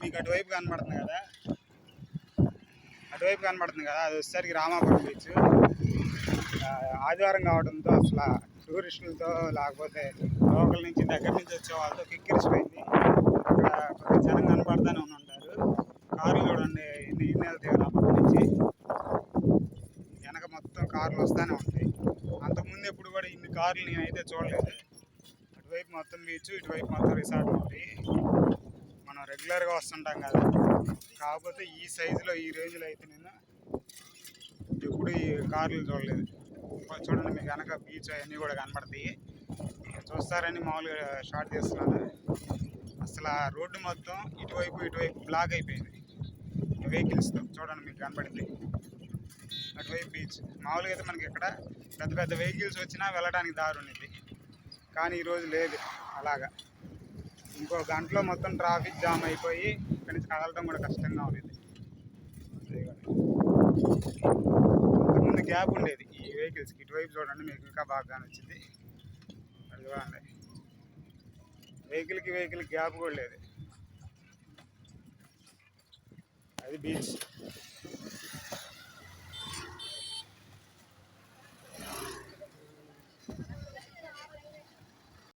మీకు అటువైపు కనబడుతుంది కదా. అటువైపు కనబడుతుంది కదా. అది వచ్చేసరికి రామాపురం బీచ్ ఆదివారం కావడంతో అసలు టూరిస్టులతో లేకపోతే లోకల్ నుంచి దగ్గర నుంచి వచ్చే వాళ్ళతో కిక్కిరిసిపోయింది. ఇక్కడ కొద్దిగా జనం కనబడతానే ఉంటారు కార్లు చూడండి ఎన్ని ఎన్ని వెళ్తాయి నుంచి వెనక మొత్తం కార్లు వస్తూనే ఉంటాయి. అంతకుముందు ఎప్పుడు కూడా ఇన్ని కార్లు నేనైతే చూడలేదు. అటువైపు మొత్తం బీచ్ ఇటువైపు మొత్తం రిసార్ట్ ఉంటాయి రెగ్యులర్గా వస్తుంటాం కదా. కాకపోతే ఈ సైజులో ఈ రేంజ్లో అయితే నేను ఎప్పుడు ఈ కార్లు చూడలేదు. చూడండి మీకు వెనక బీచ్ అవన్నీ కూడా కనపడతాయి చూస్తారని మామూలుగా షార్ట్ చేస్తున్నాను. అసలు ఆ రోడ్డు మొత్తం ఇటువైపు ఇటువైపు బ్లాక్ అయిపోయింది. వెహికల్స్తో చూడండి మీకు కనపడింది అటువైపు బీచ్ మామూలుగా అయితే మనకి ఇక్కడ పెద్ద పెద్ద వెహికల్స్ వచ్చినా వెళ్ళడానికి దారి కానీ ఈరోజు లేదు అలాగా. ఇంకో గంటలో మొత్తం ట్రాఫిక్ జామ్ అయిపోయి ఇక్కడి నుంచి కదలడం కూడా కష్టంగా ఉండేది ముందు గ్యాప్ ఉండేది. ఈ వెహికల్స్కి ఇటువైపు చూడండి మీకు ఇంకా బాగా నచ్చింది అది చూడండి వెహికల్కి వెహికల్ గ్యాప్ కూడా లేదు. అది బీచ్